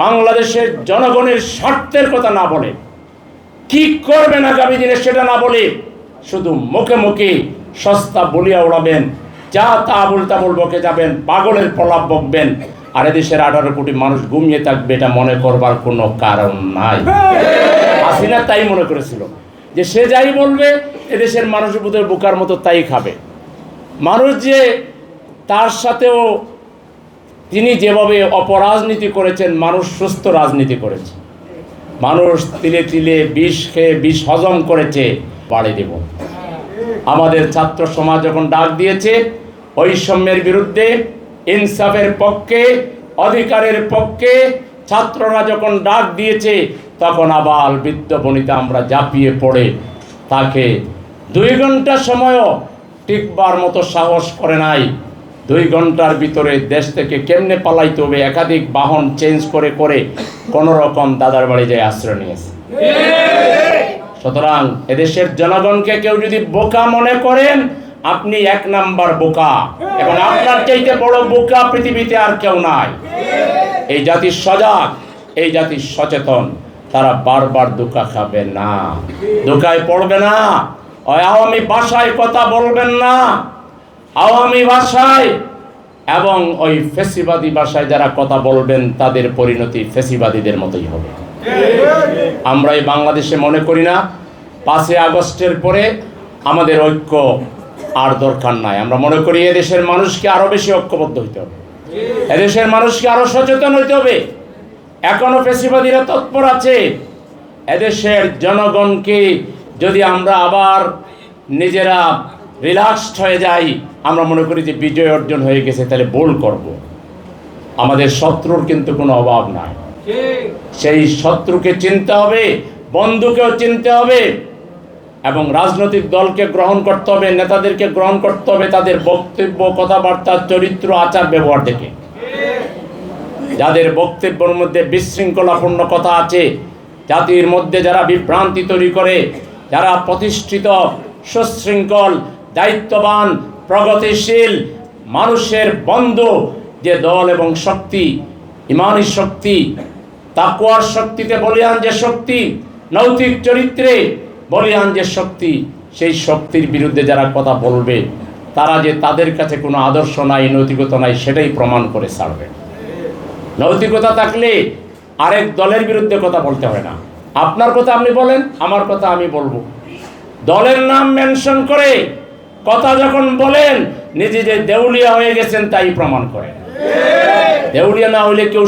বাংলাদেশের জনগণের স্বার্থের কথা না বলে। কি করবেন আগামী দিনে সেটা না বলে শুধু মুখে মুখে সস্তা বলিয়া উড়াবেন, যা তা বলতা বকে যাবেন, পাগলের প্রলাপ বকবেন, আর এদেশের আঠারো কোটি মানুষ ঘুমিয়ে থাকবে এটা মনে করবার কোনো কারণ নাই। হাসিনা তাই মনে করেছিল যে সে যাই বলবে, এদেশের মানুষ বুধের বোকার মতো তাই খাবে। মানুষ যে তার সাথেও তিনি যেভাবে অপরাজনীতি করেছেন, মানুষ সুস্থ রাজনীতি করেছে। মানুষ তিলে তিলে বিষ খেয়ে বিষ হজম করেছে, বাড়ি দেব। আমাদের ছাত্র সমাজ যখন ডাক দিয়েছে, বৈষম্যের বিরুদ্ধে, ইনসাফের পক্ষে, অধিকারের পক্ষে, ছাত্ররা যখন ডাক দিয়েছে, তখন আবার বৃদ্ধ আমরা জাপিয়ে পড়ে তাকে দুই ঘণ্টা সময়ও টিকবার মতো সাহস করে নাই। দুই ঘণ্টার ভিতরে দেশ থেকে কেমনে পালাইতে হবে? একাধিক বাহন চেঞ্জ করে করে কোনো রকম দাদার বাড়ি যায় আশ্রয় নিয়েছে। সুতরাং এদেশের জনগণকে কেউ যদি বোকা মনে করেন, আপনি এক নাম্বার বোকা। এবং আপনার চাইতে বড় বোকা পৃথিবীতে আর কেউ নাই। এই জাতি সজাগ, এই জাতি সচেতন। তারা বারবার ধোকা খাবে না। ধোকায় পড়বে না। আওয়ামী ভাষায় কথা বলবেন না। আওয়ামী ভাষায় এবং ওই ফেসিবাদী ভাষায় যারা কথা বলবেন, তাদের পরিণতি ফেসিবাদীদের মতোই হবে। আমরা এই বাংলাদেশে মনে করি না, পাঁচই আগস্টের পরে আমাদের ঐক্য আর দরকার নাই। আমরা মনে করি এদেশের মানুষকে আরও বেশি ঐক্যবদ্ধ হইতে হবে। এদেশের মানুষকে আরও সচেতন হইতে হবে। এখনও পেশিবাদীরা তৎপর আছে। এদেশের জনগণকে যদি আমরা আবার নিজেরা রিল্যাক্সড হয়ে যাই। আমরা মনে করি যে বিজয় অর্জন হয়ে গেছে তাহলে বোল করব। আমাদের শত্রুর কিন্তু কোনো অভাব নাই। সেই শত্রুকে চিনতে হবে বন্ধুকেও চিনতে হবে এবং রাজনৈতিক দলকে গ্রহণ করতে হবে নেতাদেরকে গ্রহণ করতে হবে তাদের বক্তব্য কথাবার্তা চরিত্র আচার ব্যবহার দেখে। যাদের বক্তব্যের মধ্যে বিশৃঙ্খলাপূর্ণ কথা আছে জাতির মধ্যে যারা বিভ্রান্তি তৈরি করে যারা প্রতিষ্ঠিত সুশৃঙ্খল দায়িত্ববান, প্রগতিশীল, মানুষের বন্ধু যে দল এবং শক্তি, ইমানি শক্তি তাকুয়ার শক্তিতে বলিয়ান যে শক্তি, নৈতিক চরিত্রে বলিয়ান যে শক্তি, সেই শক্তির বিরুদ্ধে যারা কথা বলবে, তারা যে তাদের কাছে কোনো আদর্শ নাই, নৈতিকতা নাই, সেটাই প্রমাণ করে ছাড়বে। নৈতিকতা থাকলে আরেক দলের বিরুদ্ধে কথা বলতে হয় না। আপনার কথা আপনি বলেন, আমার কথা আমি বলব। দলের নাম মেনশন করে কথা যখন বলেন নিজে যে দেউলিয়া হয়ে গেছেন তাই প্রমাণ করেন। দেউলিয়া না হইলে কেউ